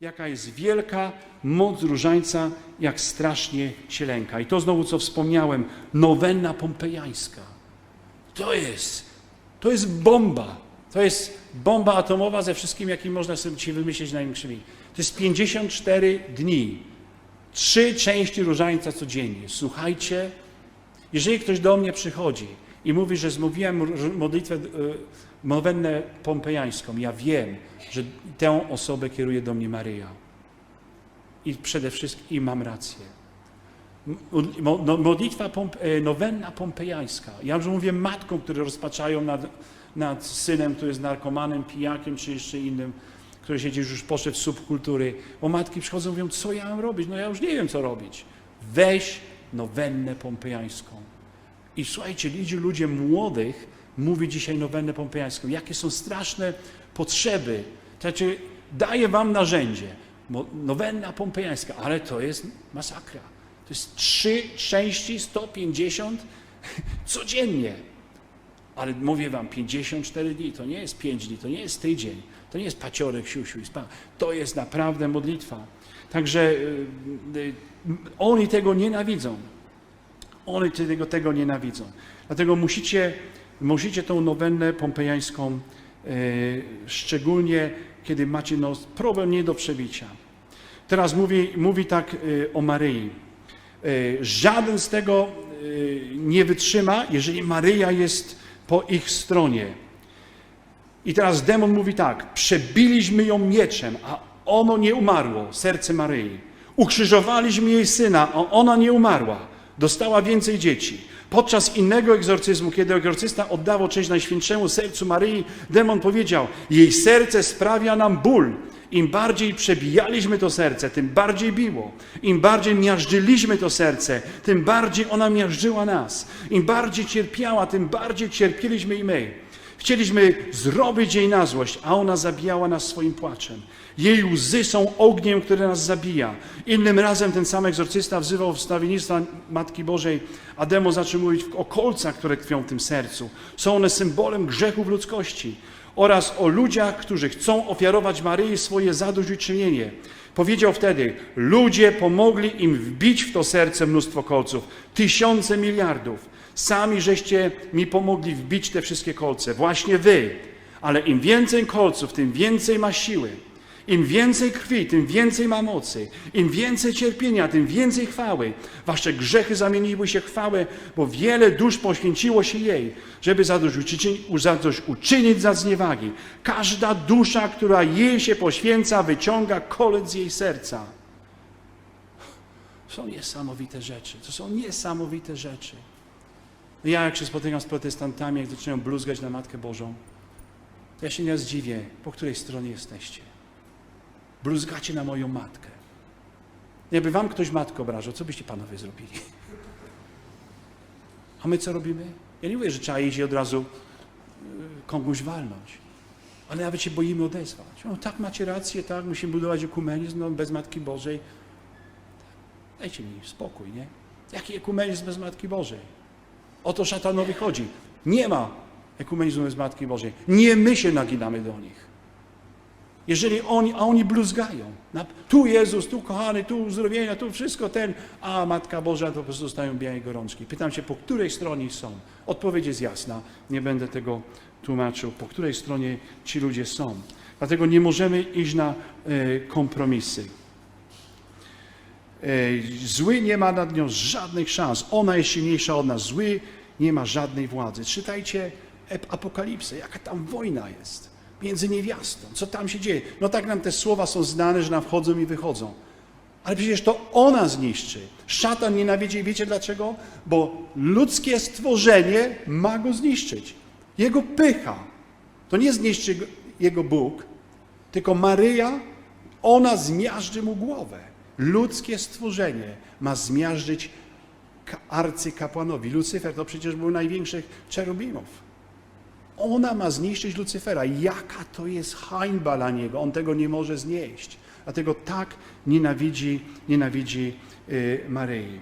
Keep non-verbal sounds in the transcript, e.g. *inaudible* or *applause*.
Jaka jest wielka moc różańca, jak strasznie się lęka. I to znowu, co wspomniałem, nowenna pompejańska. To jest, to jest bomba. To jest bomba atomowa ze wszystkim, jakim można sobie wymyślić największymi. To jest 54 dni. Trzy części różańca codziennie. Słuchajcie, jeżeli ktoś do mnie przychodzi i mówi, że zmówiłem modlitwę, e, nowennę pompejańską, ja wiem, że tę osobę kieruje do mnie Maryja. I przede wszystkim i mam rację. No- Modlitwa e, nowenna pompejańska. Ja już mówię matkom, które rozpaczają nad, nad synem, który jest narkomanem, pijakiem czy jeszcze innym, który siedzi już poszedł w subkultury. Bo matki przychodzą i mówią, co ja mam robić? No ja już nie wiem, co robić. Weź nowennę pompejańską. I słuchajcie, ludzie, ludzie młodych mówi dzisiaj nowennę pompejańską. Jakie są straszne potrzeby. Znaczy, daję wam narzędzie. Nowenna pompejańska, ale to jest masakra. To jest trzy części, 150 *laughs* codziennie. Ale mówię wam, 54 dni to nie jest 5 dni, to nie jest tydzień, to nie jest paciorek, siusiu i spa. To jest naprawdę modlitwa. Także y, y, oni tego nienawidzą. Oni tego, tego nienawidzą. Dlatego musicie, musicie tą nowennę pompejańską, e, szczególnie kiedy macie no, problem nie do przebicia. Teraz mówi, mówi tak e, o Maryi. E, żaden z tego nie wytrzyma, jeżeli Maryja jest po ich stronie. I teraz demon mówi tak: Przebiliśmy ją mieczem, a ono nie umarło, serce Maryi. Ukrzyżowaliśmy jej syna, a ona nie umarła. Dostała więcej dzieci. Podczas innego egzorcyzmu, kiedy egzorcysta oddawał cześć Najświętszemu sercu Maryi, demon powiedział: Jej serce sprawia nam ból. Im bardziej przebijaliśmy to serce, tym bardziej biło. Im bardziej miażdżyliśmy to serce, tym bardziej ona miażdżyła nas. Im bardziej cierpiała, tym bardziej cierpieliśmy i my. Chcieliśmy zrobić jej na złość, a ona zabijała nas swoim płaczem. Jej łzy są ogniem, które nas zabija. Innym razem ten sam egzorcysta wzywał wstawiennictwa Matki Bożej, a demon zaczął mówić o kolcach, które tkwią w tym sercu. Są one symbolem grzechów ludzkości oraz o ludziach, którzy chcą ofiarować Maryi swoje zadośćuczynienie. Powiedział wtedy, ludzie pomogli im wbić w to serce mnóstwo kolców, tysiące miliardów. Sami żeście mi pomogli wbić te wszystkie kolce, właśnie wy. Ale im więcej kolców, tym więcej ma siły. Im więcej krwi, tym więcej ma mocy. Im więcej cierpienia, tym więcej chwały. Wasze grzechy zamieniły się chwałę, bo wiele dusz poświęciło się jej, żeby zadośćuczynić, za zniewagi. Każda dusza, która jej się poświęca, wyciąga kolec z jej serca. Są niesamowite rzeczy. To są niesamowite rzeczy. Ja jak się spotykam z protestantami, jak zaczynają bluzgać na Matkę Bożą, to ja się nie zdziwię, po której stronie jesteście. Bluzgacie na moją matkę. Jakby wam ktoś matkę obrażał, co byście panowie zrobili? A my co robimy? Ja nie mówię, że trzeba iść i od razu y, kogoś walnąć, ale nawet się boimy odezwać. No, tak macie rację, tak, musimy budować ekumenizm no, bez Matki Bożej. Dajcie mi spokój, nie? Jaki ekumenizm bez Matki Bożej? O to szatanowi chodzi. Nie ma ekumenizmu bez Matki Bożej. Nie my się naginamy do nich. Jeżeli oni, a oni bluzgają. Tu Jezus, tu kochany, tu uzdrowienia, tu wszystko ten, a Matka Boża to po prostu dostają białej gorączki. Pytam się, po której stronie są? Odpowiedź jest jasna. Nie będę tego tłumaczył, po której stronie ci ludzie są. Dlatego nie możemy iść na e, kompromisy. E, Zły nie ma nad nią żadnych szans. Ona jest silniejsza od nas. Zły nie ma żadnej władzy. Czytajcie Apokalipsę, jaka tam wojna jest między niewiastą. Co tam się dzieje? No tak nam te słowa są znane, że nam wchodzą i wychodzą. Ale przecież to ona zniszczy. Szatan nienawidzi. Wiecie dlaczego? Bo ludzkie stworzenie ma go zniszczyć. Jego pycha. To nie zniszczy go- jego Bóg, tylko Maryja, ona zmiażdży mu głowę. Ludzkie stworzenie ma zmiażdżyć ka- arcykapłanowi. Lucyfer to przecież był największych cherubimów. Ona ma zniszczyć Lucyfera. Jaka to jest hańba dla niego. On tego nie może znieść. Dlatego tak nienawidzi, nienawidzi y, Maryi.